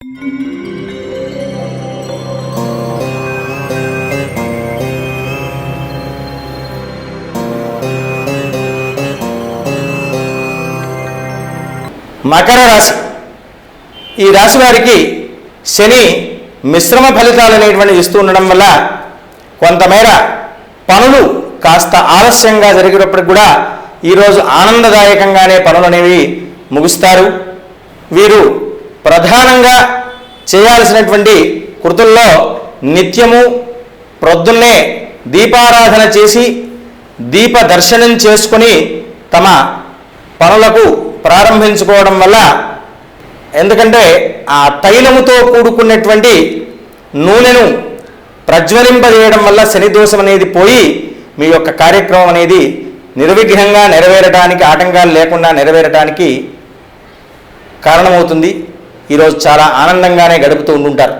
మకర రాశి. ఈ రాశి వారికి శని మిశ్రమ ఫలితాలు అనేటువంటివి ఇస్తూ ఉండడం వల్ల కొంతమేర పనులు కాస్త ఆలస్యంగా జరిగినప్పటికి కూడా ఈరోజు ఆనందదాయకంగానే పనులు అనేవి ముగుస్తారు. వీరు ప్రధానంగా చేయాల్సినటువంటి కృతుల్లో నిత్యము ప్రొద్దున్నే దీపారాధన చేసి దీప దర్శనం చేసుకుని తమ పనులకు ప్రారంభించుకోవడం వల్ల ఎందుకంటే ఆ తైలముతో కూడుకున్నటువంటి నూనెను ప్రజ్వలింపజేయడం వల్ల శని దోషం అనేది పోయి మీ యొక్క కార్యక్రమం అనేది నిర్విఘ్నంగా నెరవేరడానికి ఆటంకాలు లేకుండా నెరవేరడానికి కారణమవుతుంది. ఈరోజు చాలా ఆనందంగానే గడుపుతూ ఉంటుంటారు